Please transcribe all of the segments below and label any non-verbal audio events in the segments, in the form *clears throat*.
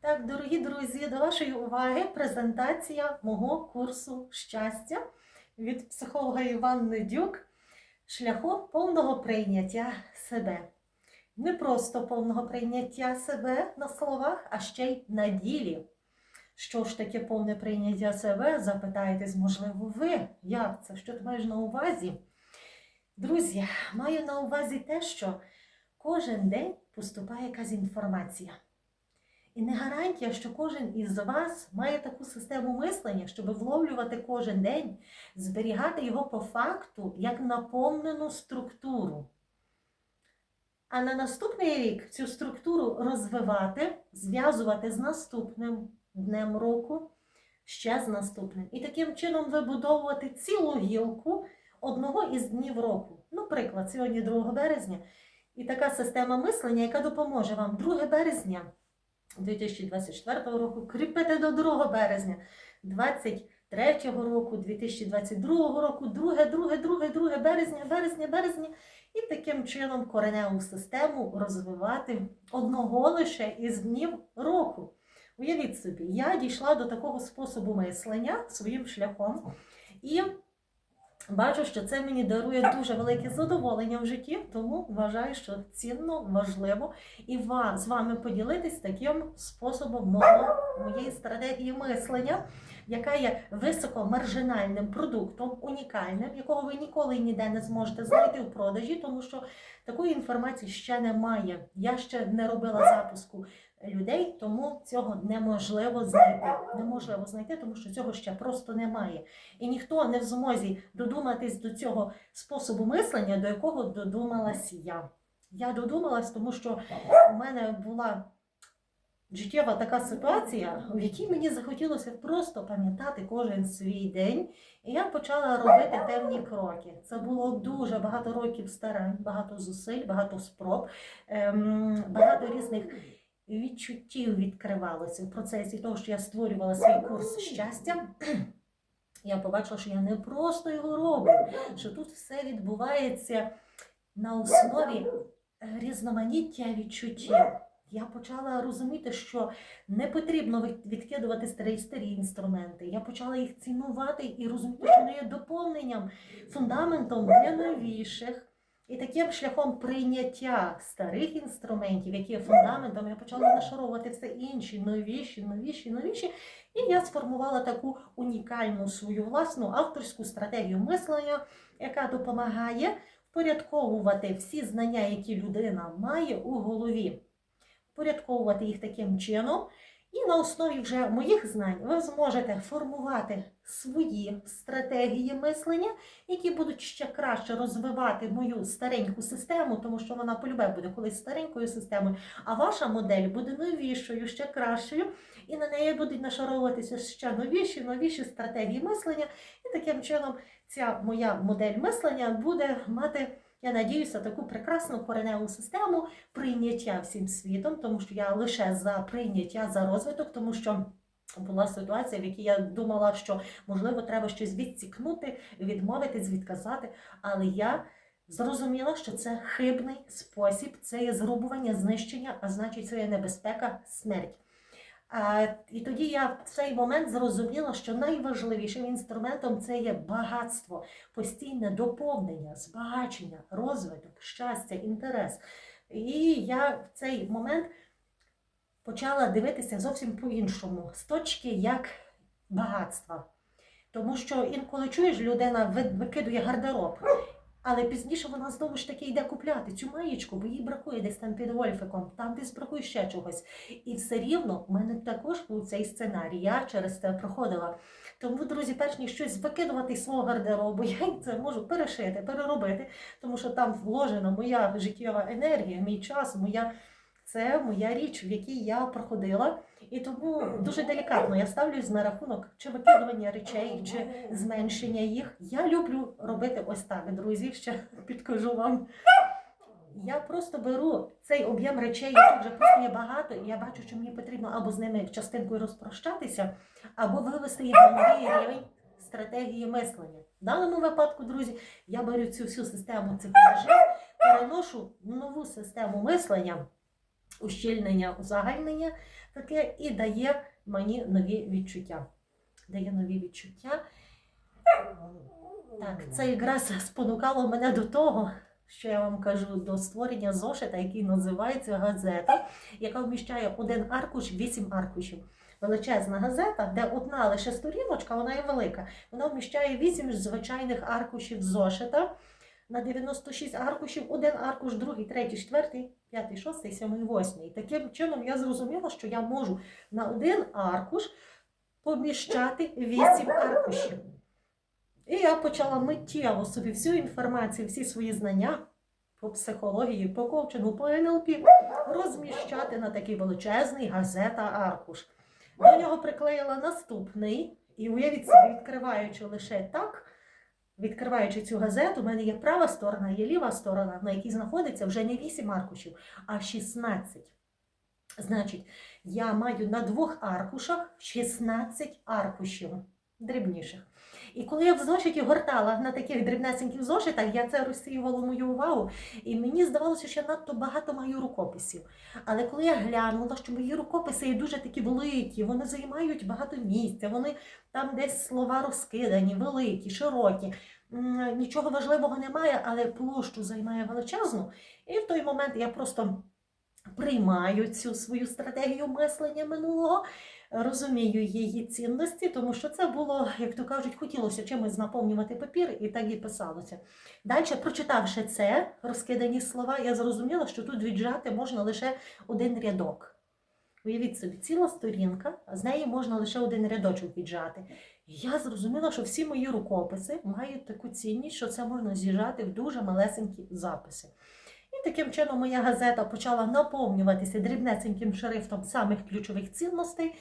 Так, дорогі друзі, до вашої уваги презентація мого курсу щастя від психолога Іванни Дюк шляхом повного прийняття себе. Не просто повного прийняття себе на словах, а ще й на ділі. Що ж таке повне прийняття себе? Запитаєтесь, можливо, ви. Як це? Що ти маєш на увазі? Друзі, маю на увазі те, що кожен день поступає якась інформація. І не гарантія, що кожен із вас має таку систему мислення, щоб вловлювати кожен день, зберігати його по факту як наповнену структуру. А на наступний рік цю структуру розвивати, зв'язувати з наступним днем року, ще з наступним. І таким чином вибудовувати цілу гілку одного із днів року. Ну, приклад, сьогодні 2 березня. І така система мислення, яка допоможе вам 2 березня 2024 року кріпити до 2 березня 2023 року, 2022 року, 2, 2, 2, 2 березня, березня, березня. І таким чином кореневу систему розвивати одного лише із днів року. Уявіть собі, я дійшла до такого способу мислення своїм шляхом. І Бачу, що це мені дарує дуже велике задоволення в житті, тому вважаю, що цінно, важливо і вам з вами поділитись таким способом мого, моєї стратегії мислення, яка є високомаржинальним продуктом, унікальним, якого ви ніколи ніде не зможете знайти в продажі, тому що такої інформації ще немає. Я ще не робила запуску людей, тому цього неможливо знайти. Неможливо знайти, тому що цього ще просто немає. І ніхто не в змозі додуматись до цього способу мислення, до якого додумалась я. Я додумалась, тому що у мене була життєва така ситуація, в якій мені захотілося просто пам'ятати кожен свій день. І я почала робити певні кроки. Це було дуже багато років старань, багато зусиль, багато спроб, ем, багато різних відчуттів відкривалося в процесі того, що я створювала свій курс щастя. *clears throat* Я побачила, що я не просто його роблю, що тут все відбувається на основі різноманіття відчуттів. Я почала розуміти, що не потрібно відкидувати старі старі інструменти. Я почала їх цінувати і розуміти, що вони є доповненням, фундаментом для новіших. І таким шляхом прийняття старих інструментів, які є фундаментом, я почала нашаровувати все інші, новіші, новіші, новіші. І я сформувала таку унікальну свою власну авторську стратегію мислення, яка допомагає впорядковувати всі знання, які людина має у голові, впорядковувати їх таким чином. І на основі вже моїх знань ви зможете формувати свої стратегії мислення, які будуть ще краще розвивати мою стареньку систему, тому що вона полюбе буде колись старенькою системою, а ваша модель буде новішою, ще кращою, і на неї будуть нашаровуватися ще новіші, новіші стратегії мислення. І таким чином ця моя модель мислення буде мати. Я надіюся, таку прекрасну кореневу систему прийняття всім світом, тому що я лише за прийняття, за розвиток, тому що була ситуація, в якій я думала, що можливо треба щось відсікнути, відмовитись, відказати. Але я зрозуміла, що це хибний спосіб, це є зрубування, знищення, а значить, це є небезпека, смерть. І тоді я в цей момент зрозуміла, що найважливішим інструментом це є багатство, постійне доповнення, збагачення, розвиток, щастя, інтерес. І я в цей момент почала дивитися зовсім по-іншому, з точки як багатства. Тому що інколи чуєш, людина викидує гардероб, але пізніше вона знову ж таки йде купляти цю маєчку, бо їй бракує десь там під Вольфиком, там десь бракує ще чогось. І все рівно в мене також був цей сценарій. Я через це проходила. Тому, друзі, перш ніж щось викидувати з свого гардеробу, *laughs* я це можу перешити, переробити, тому що там вложена моя життєва енергія, мій час, моя. Це моя річ, в якій я проходила, і тому дуже делікатно я ставлюсь на рахунок чи викидування речей, чи зменшення їх. Я люблю робити ось так, друзі. Ще підкажу вам. Я просто беру цей об'єм речей, яких вже просто є багато, і я бачу, що мені потрібно або з ними частинкою розпрощатися, або вивести їх на новий рівень стратегії мислення. В даному випадку, друзі, я беру цю всю систему цих мережей, переношу нову систему мислення. Ущільнення, узагальнення таке і дає мені нові відчуття. Дає нові відчуття. Так, це якраз спонукало мене до того, що я вам кажу, до створення зошита, який називається газета, яка вміщає один аркуш, вісім аркушів. Величезна газета, де одна лише сторіночка, вона є велика. Вона вміщає вісім звичайних аркушів зошита. На 96 аркушів, один аркуш, другий, третій, четвертий, п'ятий, шостий, сьомий, восьмий. Таким чином я зрозуміла, що я можу на один аркуш поміщати вісім аркушів. І я почала миттєво собі всю інформацію, всі свої знання по психології, по коучингу, по НЛП розміщати на такий величезний газета аркуш. До нього приклеїла наступний, і уявіть собі, відкриваючи лише так, відкриваючи цю газету, у мене є права сторона, є ліва сторона, на якій знаходиться вже не 8 аркушів, а 16. Значить, я маю на двох аркушах 16 аркушів дрібніших. І коли я в зошиті гортала на таких дрібнесеньких зошитах, я це розсіювало мою увагу, і мені здавалося, що я надто багато маю рукописів. Але коли я глянула, що мої рукописи є дуже такі великі, вони займають багато місця, вони там десь слова розкидані, великі, широкі. Нічого важливого немає, але площу займає величезну. І в той момент я просто приймаю цю свою стратегію мислення минулого, розумію її цінності, тому що це було, як то кажуть, хотілося чимось наповнювати папір, і так і писалося. Далі, прочитавши це, розкидані слова, я зрозуміла, що тут віджати можна лише один рядок. Уявіть собі, ціла сторінка, а з неї можна лише один рядочок віджати. І я зрозуміла, що всі мої рукописи мають таку цінність, що це можна з'їжджати в дуже малесенькі записи. І таким чином моя газета почала наповнюватися дрібнесеньким шрифтом самих ключових цінностей.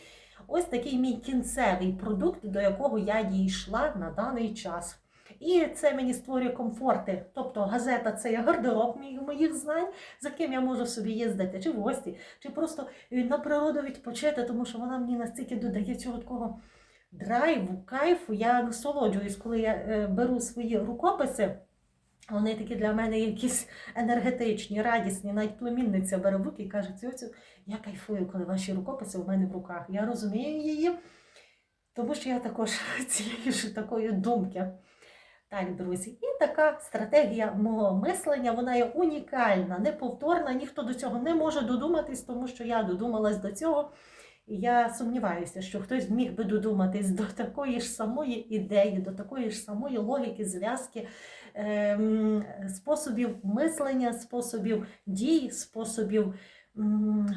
Ось такий мій кінцевий продукт, до якого я дійшла на даний час. І це мені створює комфорти. Тобто газета це є гардероб моїх знань, за ким я можу собі їздити, чи в гості, чи просто е, на природу відпочити, тому що вона мені настільки додає цього такого драйву, кайфу. Я насолоджуюсь, коли я е, беру свої рукописи. Вони такі для мене якісь енергетичні, радісні. Навіть племінниця бере руки і каже, цю я кайфую, коли ваші рукописи у мене в руках. Я розумію її, тому що я також *laughs* цієї ж такої думки. Так, друзі, і така стратегія мого мислення, вона є унікальна, неповторна. Ніхто до цього не може додуматись, тому що я додумалась до цього. Я сумніваюся, що хтось міг би додуматись до такої ж самої ідеї, до такої ж самої логіки, зв'язки, ем, способів мислення, способів дій, способів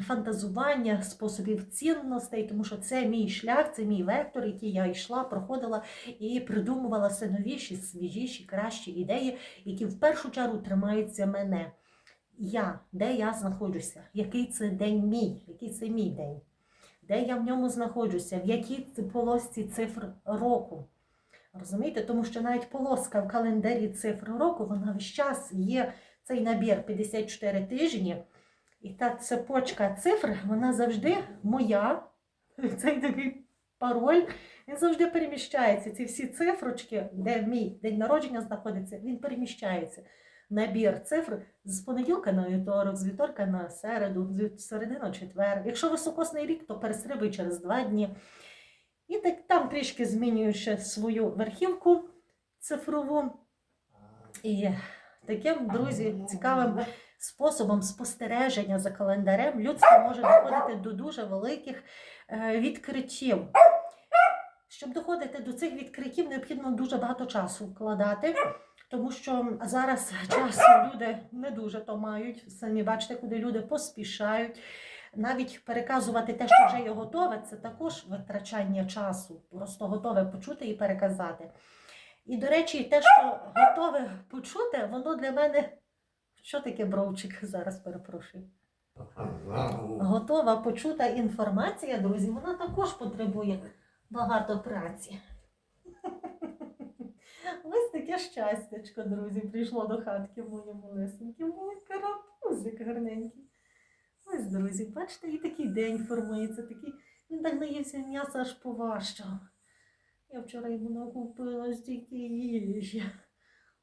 фантазування, способів цінностей, тому що це мій шлях, це мій вектор, який я йшла, проходила і придумувала все новіші, свіжіші, кращі ідеї, які в першу чергу тримаються мене. Я, де я знаходжуся, який це день мій, який це мій день, де я в ньому знаходжуся, в якій полосці цифр року. Розумієте? Тому що навіть полоска в календарі цифр року, вона весь час є цей набір 54 тижні. І та цепочка цифр, вона завжди моя. *laughs* Цей такий пароль, він завжди переміщається. Ці всі цифрочки, де мій день народження знаходиться, він переміщається. Набір цифр з понеділка на вівторок, з вівторка на середу, з середи на четвер. Якщо високосний рік, то перестрибуй через два дні. І так там трішки змінюю ще свою верхівку цифрову. І таким, друзі, цікавим способом спостереження за календарем людство може доходити до дуже великих е, відкриттів. Щоб доходити до цих відкриттів, необхідно дуже багато часу вкладати, тому що зараз часу люди не дуже то мають. Самі бачите, куди люди поспішають. Навіть переказувати те, що вже є готове, це також витрачання часу. Просто готове почути і переказати. І, до речі, те, що готове почути, воно для мене. Що таке бровчик? *laughs* Зараз перепрошую. Готова почута інформація, друзі, вона також потребує багато праці. Таке щастячко, друзі, прийшло до хатки моє малесеньке, мой карапузик гарненький. Ось, друзі, бачите, і такий день формується, такий, він так наївся м'яса аж поважчав. Я вчора йому накупила стільки їжі.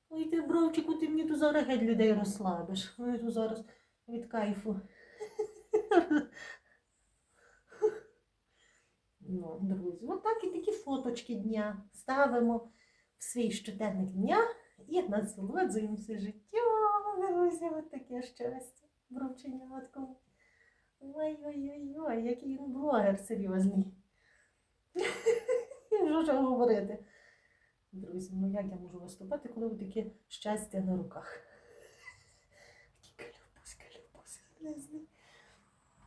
Ой, ти, бровчику, ти мені тут зараз геть людей розслабиш. Ой, тут зараз від кайфу. Ну, друзі, отак і такі фоточки дня ставимо свій щоденник дня і насолоджуємося життям. Друзі, от таке щастя. Бровченятком. Ой-ой-ой, який він блогер серйозний. *laughs* Що ж говорити? Друзі, ну як я можу виступати, коли ви таке щастя на руках? Не знаю.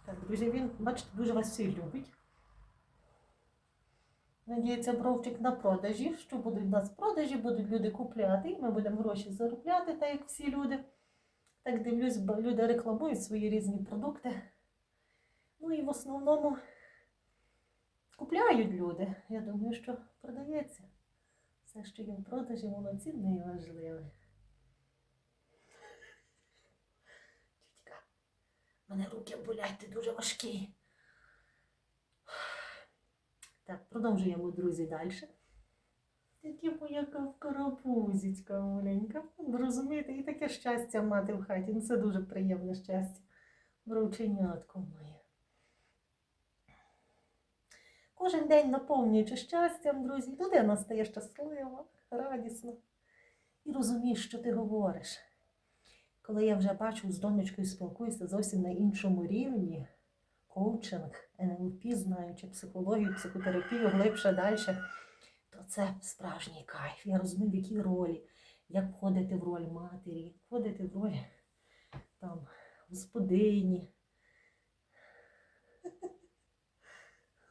Так, друзі, він, бачите, дуже вас всіх любить. Надіється, бровчик на продажі. Що будуть у нас продажі, будуть люди купляти, і ми будемо гроші заробляти, так як всі люди. Так дивлюсь, люди рекламують свої різні продукти. Ну і в основному купляють люди. Я думаю, що продається. Все, що є в продажі, воно цінне і важливе. Тітька, мене руки болять, ти дуже важкий. Так, продовжуємо, друзі, далі. Такі моя карапузічка маленька. Розумієте, і таке щастя мати в хаті. Ну, це дуже приємне щастя. Бровченятко моє. Кожен день наповнюючи щастям, друзі, людина стає щаслива, радісна і розуміє, що ти говориш. Коли я вже бачу з донечкою спілкуюся зовсім на іншому рівні, коучинг, НЛП, знаючи психологію, психотерапію, глибше далі, то це справжній кайф. Я розумію, в якій ролі, як входити в роль матері, як входити в роль там, господині.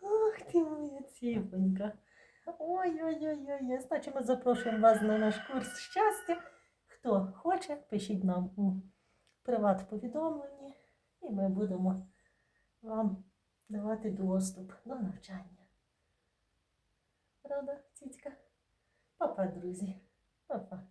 Ох ти моя ціпонька. Ой-ой-ой, значить ми запрошуємо вас на наш курс щастя. Хто хоче, пишіть нам у приват-повідомленні, і ми будемо вам давати доступ до навчання. Рада тітька? Папа, друзі, папа.